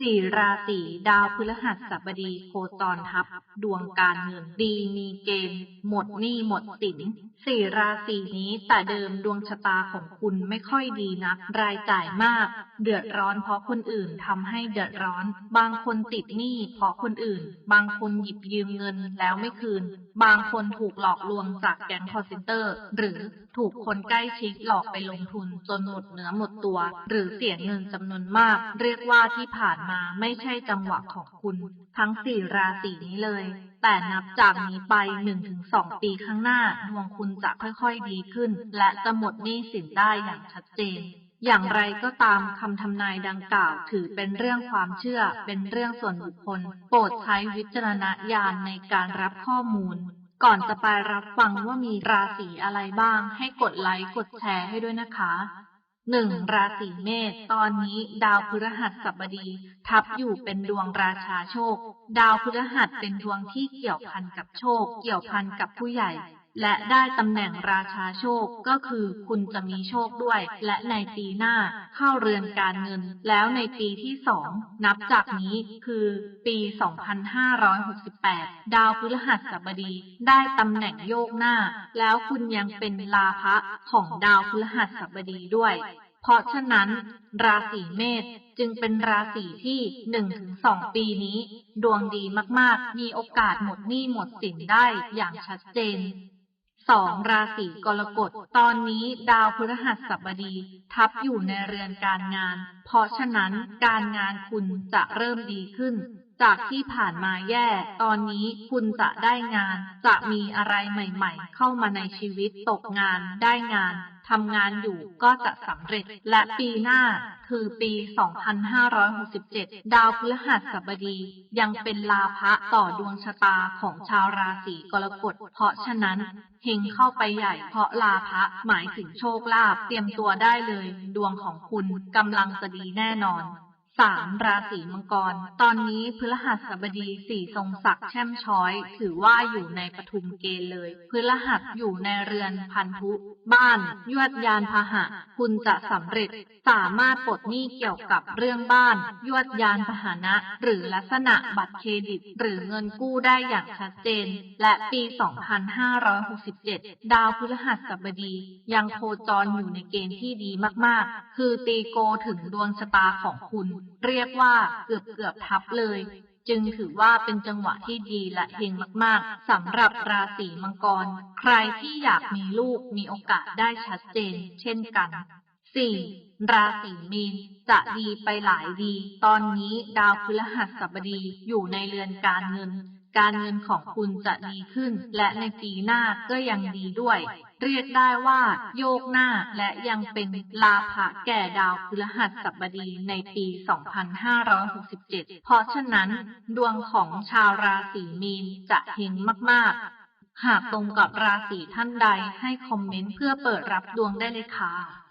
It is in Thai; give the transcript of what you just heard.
สี่ราศีดาวพฤหัสบดีโคจรทับ ดวงการเงินดีมีเกณฑ์หมดหนี้หมดสินสี่ราศีนี้แต่เดิมดวงชะตาของคุณไม่ค่อยดีนัก รายจ่ายมาก เดือดร้อนเพราะคนอื่นทำให้เดือดร้อน บางคนติดหนี้เพราะคนอื่น บางคนหยิบยืมเงินแล้วไม่คืน บางคนถูกหลอกลวงจากแก๊งคอร์เซนเตอร์ หรือถูกคนใกล้ชิดหลอกไปลงทุนจนหมดเนื้อหมดตัว หรือเสียเงินจำนวนมาก เรียกว่าที่ผ่านมาไม่ใช่จังหวะของคุณ ทั้งสี่ราศีนี้เลย แต่นับจากนี้ไปหนึ่งถึงสองปีข้างหน้า ดวงคุณจะค่อยๆดีขึ้น และจะหมดหนี้สินได้อย่างชัดเจน อย่างไรก็ตามคำทำนายดังกล่าวถือเป็นเรื่องความเชื่อ เป็นเรื่องส่วนบุคคล โปรดใช้วิจารณญาณในการรับข้อมูลก่อนจะไปรับฟังว่ามีราศีอะไรบ้าง ให้กดไลค์กดแชร์ให้ด้วยนะคะ หนึ่งราศีเมษตอนนี้ดาวพฤหัสบดี ทับอยู่เป็นดวงราชาโชค ดาวพฤหัสเป็นดวงที่เกี่ยวพันกับโชค เกี่ยวพันกับผู้ใหญ่ และได้ตำแหน่งราชาโชคก็คือคุณจะมีโชคด้วย และในปีหน้าเข้าเรือนการเงิน แล้วในปีที่สองนับจากนี้คือปี 2568 ดาวพฤหัสบดีได้ตำแหน่งโยกหน้า แล้วคุณยังเป็นลาภะของดาวพฤหัสบดีด้วย เพราะฉะนั้น ราศีเมษจึงเป็นราศีที่หนึ่งถึงสองปีนี้ ดวงดีมาก ๆ มีโอกาสหมดหนี้หมดสินได้อย่างชัดเจน สองราศีกรกฎ ตอนนี้ดาวพฤหัสบดี ทับอยู่ในเรือนการงาน เพราะฉะนั้นการงานคุณจะเริ่มดีขึ้น จากที่ผ่านมาแย่ ตอนนี้คุณจะได้งาน จะมีอะไรใหม่ ๆ เข้ามาในชีวิตตกงานได้งานทำงานอยู่ก็จะสำเร็จ และปีหน้าคือปี 2567 ดาวพฤหัสบดี ยังเป็นลาภะต่อดวงชะตาของชาวราศีกรกฎ เพราะฉะนั้นเฮงเข้าไปใหญ่เพราะลาภะหมายถึงโชคลาภเตรียมตัวได้เลย ดวงของคุณกำลังจะดีแน่นอน สามราศีมังกร ตอนนี้พฤหัสบดีสี่ทรงศักดิ์แช่มช้อย ถือว่าอยู่ในปทุมเกณฑ์เลยพฤหัสอยู่ในเรือนพันธุ บ้านยวดยานพาหะ คุณจะสำเร็จ สามารถปลดหนี้เกี่ยวกับเรื่องบ้าน ยวดยานพาหนะ หรือลักษณะบัตรเครดิต หรือเงินกู้ได้อย่างชัดเจน และปี 2567 ดาวพฤหัสบดี ยังโคจรอยู่ในเกณฑ์ที่ดีมากๆ คือตีโกถึงดวงชะตาของคุณเรียกว่าเกือบเกือบทับเลย จึงถือว่าเป็นจังหวะที่ดีและเฮงมากๆสำหรับราศีมังกร ใครที่อยากมีลูกมีโอกาสได้ชัดเจน เช่นกัน 4. ราศีมีนจะดีไปหลายดี ตอนนี้ดาวพฤหัสบดีอยู่ในเรือนการเงิน การเงินของคุณจะดีขึ้น และในปีหน้าก็ยังดีด้วย เรียกได้ว่า โยกหน้าและยังเป็นลาภะแก่ดาวพฤหัสบดีในปี 2567 เพราะฉะนั้น ดวงของชาวราศีมีนจะเฮงมาก ๆ หากตรงกับราศีท่านใดให้คอมเมนต์เพื่อเปิดรับดวงได้เลยค่ะ